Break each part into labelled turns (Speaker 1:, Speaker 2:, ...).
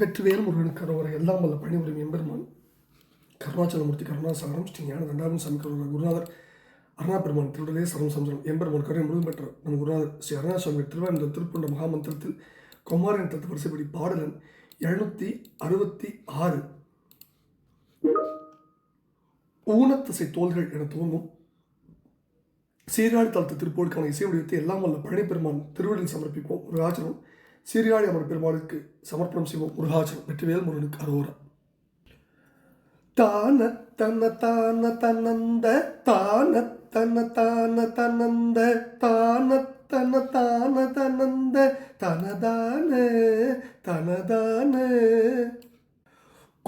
Speaker 1: வெற்றிவேல் முருகன் அரோவரை எல்லாம் வல்ல பணிபுரியும் எம்பெருமான். கருணாச்சலமூர்த்தி கருணாசாரம் ஸ்ரீ ஞான தண்டாபன் சாமி கருணா குருநாதர். அருணா பெருமான் திருடலே சரம் சம்சரம். எம்பெருமான் கருணை முழுதும் பெற்ற நம் குருநாதர் ஸ்ரீ அருணாசுவாமி திருவாரூர் திருப்பண்ட மகாமந்திரத்தில் குமாரன் தத்து வரிசைப்படி பாடலன் எழுநூற்றி அறுபத்தி ஆறு. ஊனத்தசை தோள்கள் என துவங்கும் சீராடு தளத்து திருப்போருக்கான இசை வடிவத்தை எல்லாம் வல்ல பழனி பெருமான் திருவடியில் சமர்ப்பிப்போம் முருகாச்சலம் சீர்காழி அமர் பெருமாளுக்கு சமர்ப்பணம் செய்வோம். முருகாச்சலம் வெற்றிவேல் முருகனுக்கு அரோரா. தான தன தான தன்னந்த தான தன தான தன்னந்த தான தன தான தன்னந்த தனதான தனதான.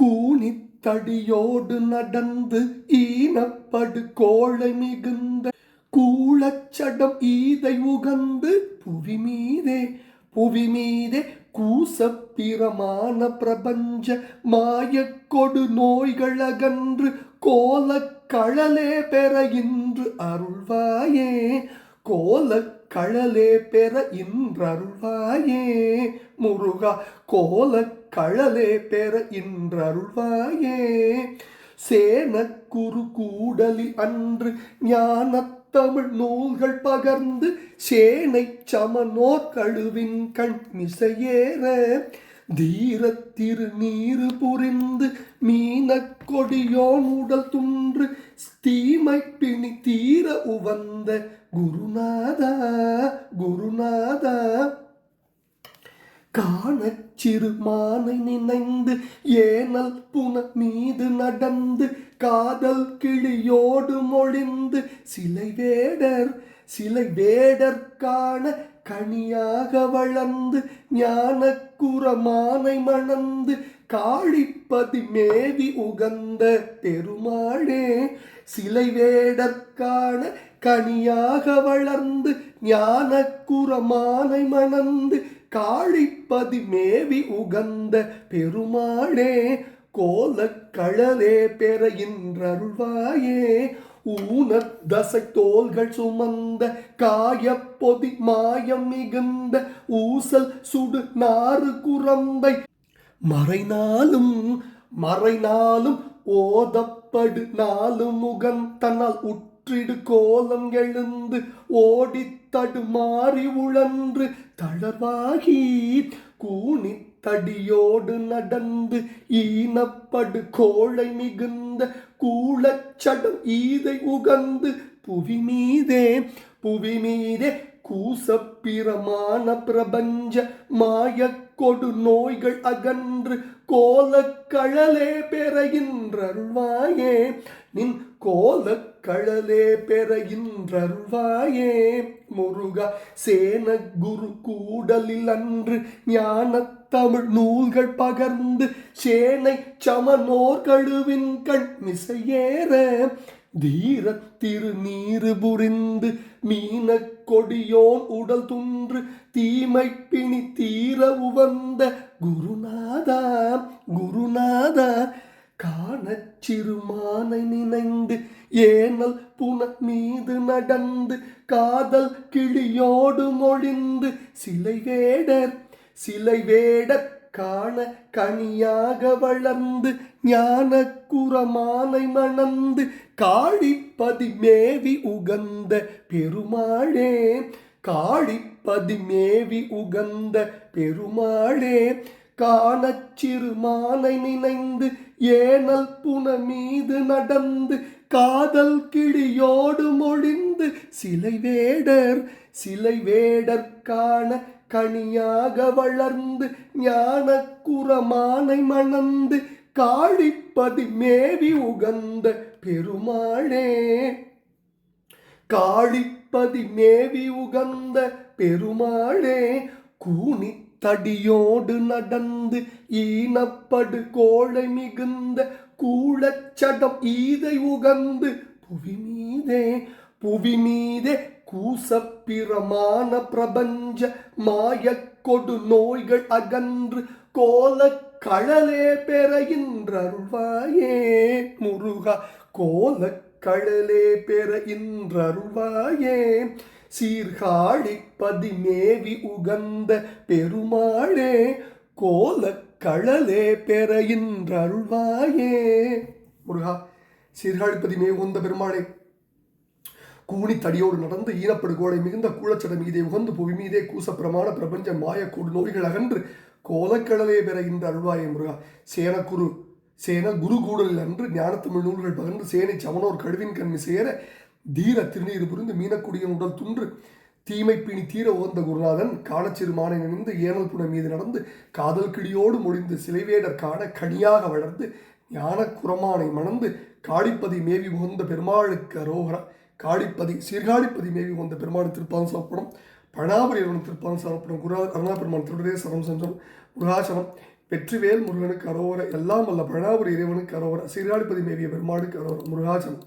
Speaker 1: கூனித்தடியோடு நடந்து ஈனப்படு கோழை மிகுந்த கூழச்சடம் ஈதை உகந்து புவி மீதே புவி மீதே கூசப்பிரமான பிரபஞ்ச மாயக்கொடு நோய்கள் அகன்று கோலக்கழலே பெற இன்று அருள்வாயே. கோலக்கழலே பெற இன்றருள்வாயே முருகா கோலக்கழலே பெற இன்றருள்வாயே சேனக்குரு கூடலி அன்று ஞானத் தமிழ் நூல்கள் பகர்ந்து சேனை சமனோர் கழுவின் கண் மிசையேற தீரத்திரு நீரு புரிந்து மீனக் கொடியோன் உடல் துன்று தீமை பிணி தீர உவந்த குருநாதா குருநாதா. காணச் சிறுமானை நினைந்து ஏனல் புன மீது நடந்து காதல் கிளியோடு மொழிந்து சிலை வேடர் சிலை வேடர் காண கனியாக வளர்ந்து ஞான குரமானை மணந்து காளிப்பதி மேவி உகந்த பெருமாளே சிலை வேடர் காண கனியாக வளர்ந்து ஞான குரமானை மணந்து காழிப்பதி மேவி உகந்த பெருமாளே கோலக்கழலே பெற இன்றருள்வாயே ஊனத் தசை தோள்கள் சுமந்த காயப்பொதி மாயம் மிகுந்த ஊசல் சுடு நாறு குரம்பை. மறைநாளும் மறைநாளும் ஓதப்படு நாலு முகன் தன்னால் உற்றிடு கோலம் எழுந்து ஓடி தடுமாறி உழன்று தளர்வாகி கூணி தடியோடு நடந்து ஈனப்படு கோழை மிகுந்த கூழச்சடம் ஈதை உகந்து புவி மீதே புவி மீதே கூசப்பிரமான பிரபஞ்ச மாயக்கொடு நோய்கள் அகன்று கோலக்கழலே பெறகின்றருள்வாயே நின் கோலக்கழலே பெறகின்றருள்வாயே முருக சேன குரு கூடலில் அன்று ஞான தமிழ் நூல்கள் பகர்ந்து சேனை சமனோர் கழுவின் கண் மிசையேற. தீரத்திரு நீரு புரிந்து மீன கொடியோன் உடல் துன்று தீமை பிணி தீர உவந்த குருநாதா குருநாதா காணச் சிறுமானை நினைந்து ஏனல் புன மீது நடந்து காதல் கிளியோடு மொழிந்து சிலை வேடர் சிலை வேடர் காண கனியாக வளர்ந்து ஞான குரமானை மணந்து காழிப்பதி மேவி உகந்த பெருமாளே காழிப்பதி மேவி உகந்த பெருமாளே காணச் சிறுமானை நினைந்து ஏனல் புன மீது நடந்து காதல் கிளியோடு மொழிந்து சிலை வேடர் சிலை வேடர் காண கனியாக வளர்ந்து ஞான குரமானை மணந்து காழிப்பதி மேவி உகந்த பெருமாளே. காளிப்பதி மேவி உகந்த பெருமாளே கூனி தடியோடு நடந்து ஈனப்படு கோழை மிகுந்த கூழச்சடம் ஈதை உகந்து புவி மீதே புவி மீதே கூசப்பிரமான பிரபஞ்ச மாயக்கொடு நோய்கள் அகன்று கோலக் கழலே பெறகின்றருள்வாயே முருகா கோல கடலே பெற இன்றருள்வாயே சீர்காழி பதிமேவி உகந்த பெருமாளே கோல கடலே பெற இன்ற அருள்வாயே முருகா சீர்காழிப்பதி உகந்த பெருமாளே கூனி தடியோடு நடந்து ஈனப்படுகோடை மிகுந்த கூழச்சட மீதே உகந்து புவி மீதே கூச பிரமாண பிரபஞ்ச மாயக்கூடு நோய்கள் அகன்று கோலக்கடலையை பெற இந்த அருள்வாயே முருகா. சேனக்குரு சேன குரு கூடலில் அன்று ஞானத்தமிழ் நூல்கள் பகர்ந்து சேனை சமனோர் கழுவின் கண்ணி சேர தீர திருநீர் புரிந்து மீனக்குடியின் உடல் துன்று. தீமை பிணி தீர உகந்த குருநாதன் காலச்சிறுமானை நினைந்து ஏனல் புனை மீது நடந்து காதல் கிளியோடு முடிந்து சிலைவேடர் காண கனியாக வளர்ந்து ஞான குரமானை மணந்து காளிப்பதி மேவி உகந்த பெருமாளுக்கு அரோகரா. காளிப்பதி சீர்காழிப்பதி மேவி உகந்த பெருமாள் திருப்பான் சாப்பிடும் பணாபுரி இறைவன் திருப்பான் சாப்பிடும் குரு கருணாபெருமான் திருடரே சரம் செஞ்சம் முருகாசனம். வெற்றிவேல் முருகனுக்கு அரோவர எல்லாம் வல்ல பழாபுரி இறைவனுக்கு அரோவர சீர்காழிப்பதி மேவிய பெருமாளுக்கு அரோவர முருகாசனம்.